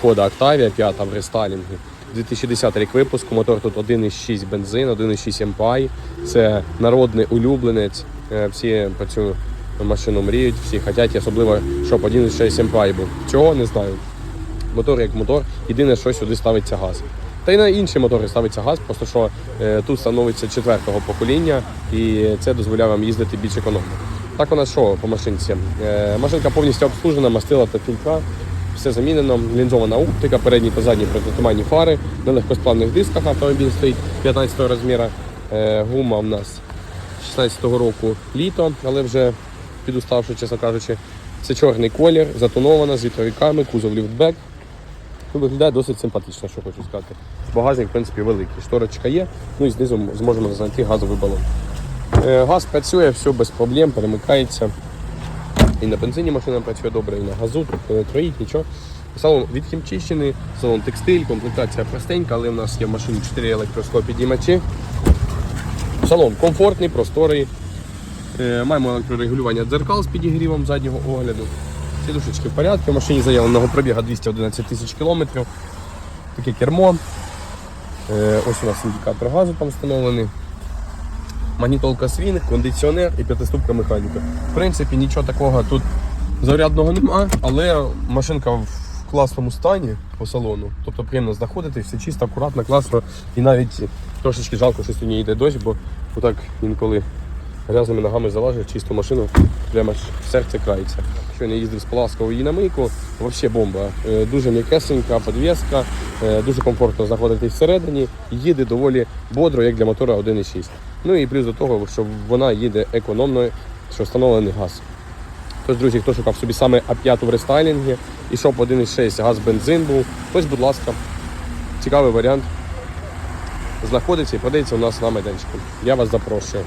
Шкода Octavia 5 в рестайлінгі. 2010 рік випуску, мотор тут 1,6 бензин, 1,6 MPI. Це народний улюбленець. Е, Всі про цю машину мріють, всі хочуть, особливо, щоб 1,6 MPI був. Чого не знаю. Мотор як мотор, єдине, що сюди ставиться газ. Та й на інші мотори ставиться газ, просто що е, тут становиться четвертого покоління, і це дозволяє вам їздити більш економно. Так нас що по машинці? Е, машинка повністю обслужена, мастила та фільтра, все замінено, лінзована оптика, передні та задні протитуманні фари, на легкосплавних дисках автомобіль стоїть 15 розміру. Е, гума у нас 16-го року літо, але вже підуставши, чесно кажучи. Це чорний колір, затонована з вітровиками, кузов ліфтбек. Ну, Виглядає досить симпатично, що хочу сказати. Багажник, в принципі, великий. Шторочка є, ну і знизу зможемо знайти газовий балон. Е, Газ працює, все без проблем, перемикається. І на бензині машина працює добре, і на газу, тут не троїть, нічого. Салон відхімчищений, салон текстиль, комплектація простенька, але в нас є в машині 4 електросклопідіймачі. Салон комфортний, просторий. Е, Маємо електрорегулювання дзеркал з підігрівом заднього огляду. Сідушечки в порядку. В машині заявленого пробіга 211 тисяч кілометрів. Таке кермо. Е, Ось у нас індикатор газу там встановлений. Магнітолка свін, кондиціонер і п'ятиступка механіка. В принципі, нічого такого тут зарядного немає, але машинка в класному стані по салону. Тобто приємно знаходити, все чисто, акуратно, класно. І навіть трошечки жалко, що сьогодні йде дощ, бо отак інколи грязними ногами залажив чисту машину, прямо серце крається. Якщо не їздив з Паласкової її на мийку, взагалі бомба. Е, Дуже м'якесенька, підвіска, е, дуже комфортно знаходитись всередині, їде доволі бодро, як для мотора 1.6. Ну і плюс до того, що вона їде економно, що встановлений газ. Тож, друзі, хто шукав собі саме А5 в рестайлінгі і щоб 1.6 газ бензин був, ось, будь ласка, цікавий варіант. Знаходиться і продається у нас на майданчику. Я вас запрошую.